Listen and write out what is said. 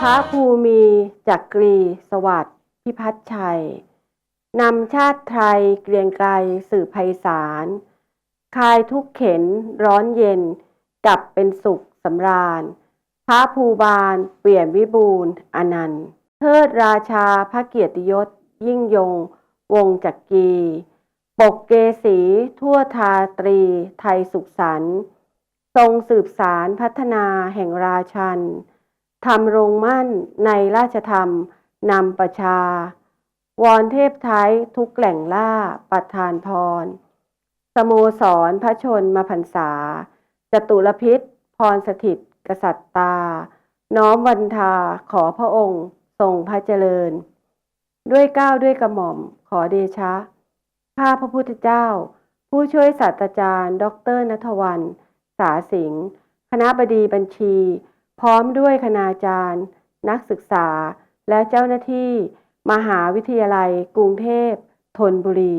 พระภูมิจักรีสวัสดิ์พิพัฒน์ชัย นำชาติไทยเกรียงไกรสื่อไพศาล คลายทุกเข็นร้อนเย็น กลับเป็นสุขสำราญ พระภูบาลเปลี่ยนวิบูรณ์อนันต์ เทิดราชาพระเกียรติยศ ยิ่งยง วงจักรี ปกเกษีทั่วทาตรีไทยสุขสันต์ ทรงสืบสารพัฒนาแห่งราชันทำรงมั่นในราชธรรมนำประชา วอนเทพไทยทุกแหล่งล่าประทานพร สโมสรพระชนมาพรรษา จตุรพิษ พรสถิต กษัตริย์ตา น้อมวันทาขอพระองค์ทรงพระเจริญ ด้วยก้าวด้วยกระหม่อมขอเดชะ ข้าพระพุทธเจ้า ผู้ช่วยศาสตราจารย์ ดรนัทวัน สาสิงห์คณะบดีบัญชี พร้อมด้วยคณาจารย์ นักศึกษา และเจ้าหน้าที่ มหาวิทยาลัย กรุงเทพธนบุรี